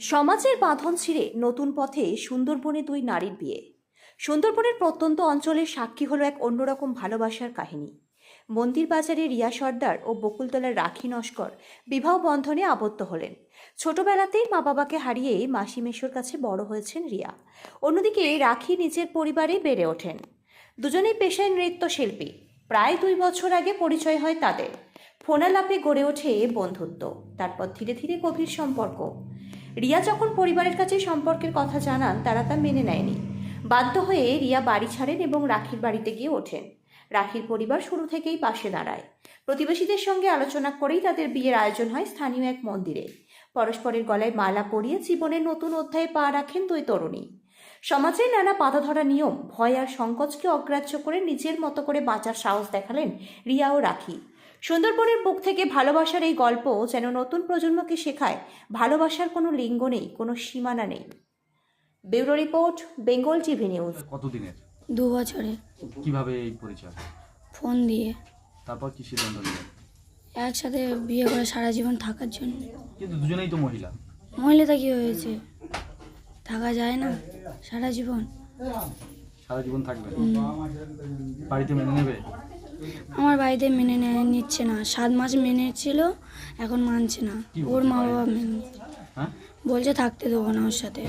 সমাজের বাঁধন ছিঁড়ে নতুন পথে সুন্দরবনে দুই নারীর বিয়ে। সুন্দরবনের প্রত্যন্ত অঞ্চলের সাক্ষী হলো এক অন্যরকম ভালোবাসার কাহিনী। মন্দির বাজারে রিয়া সর্দার ও বকুলতলার রাখি নস্কর বিবাহ বন্ধনে আবদ্ধ হলেন। ছোটবেলাতেই মা বাবাকে হারিয়ে মাসি মেশোর কাছে বড় হয়েছেন রিয়া। অন্যদিকে রাখি নিজের পরিবারে বেড়ে ওঠেন। দুজনেই পেশায় নৃত্যশিল্পী। প্রায় দুই বছর আগে পরিচয় হয় তাদের। ফোনালাপে গড়ে ওঠে বন্ধুত্ব, তারপর ধীরে ধীরে গভীর সম্পর্ক। রিয়া যখন পরিবারের কাছে সম্পর্কের কথা জানান, তারা তা মেনে নেয়নি। বাধ্য হয়ে রিয়া বাড়ি ছাড়েন এবং রাখির বাড়িতে গিয়ে ওঠেন। রাখির পরিবার শুরু থেকেই পাশে দাঁড়ায়। প্রতিবেশীদের সঙ্গে আলোচনা করেই তাদের বিয়ের আয়োজন হয় স্থানীয় এক মন্দিরে। পরস্পরের গলায় মালা পরিয়ে জীবনের নতুন অধ্যায়ে পা রাখেন দুই তরুণী। সমাজের নানা বাধা ধরা নিয়ম, ভয় আর সংকোচকে অগ্রাহ্য করে নিজের মতো করে বাঁচার সাহস দেখালেন রিয়া ও রাখি। সুন্দরবনের বুক থেকে ভালোবাসার এই গল্প যেন নতুন প্রজন্মকে শেখায় ভালোবাসার কোনো লিঙ্গ নেই কোনো সীমানা নেই। Bureau report Bengal TV news. কতদিনের? দু বছরে কীভাবে এই পরিচয়? ফোন দিয়ে। তারপর কি সিদ্ধান্ত নিলেন? একসাথে বিয়ে করে সারা জীবন থাকার জন্য। কিন্তু দুজনেই তো মহিলা। মহিলাটা কি হয়েছে? থাকা যায় না সারা জীবন। সারা জীবন থাকবে? বাড়িতে মেনে নেবে? আমার বাড়িতে মেনে নেয় নিচ্ছে না। সাত মাস মেনে ছিল এখন মানছে না। ওর মা বাবা মেনে হ্যাঁ? বলছে থাকতে দেবো না ওর সাথে।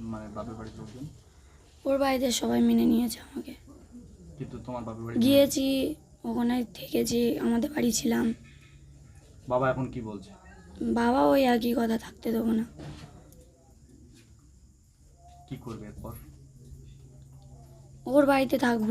মানে ওর বাড়িতে সবাই মেনে নিয়েছে আমাকে। গিয়েছি ওখানে থেকেছি আমাদের বাড়ি ছিলাম। বাবা এখন কি বলছে? বাবা ওই একই কথা থাকতে দেবো না। কি করবে এরপর? ওর বাড়িতে থাকব।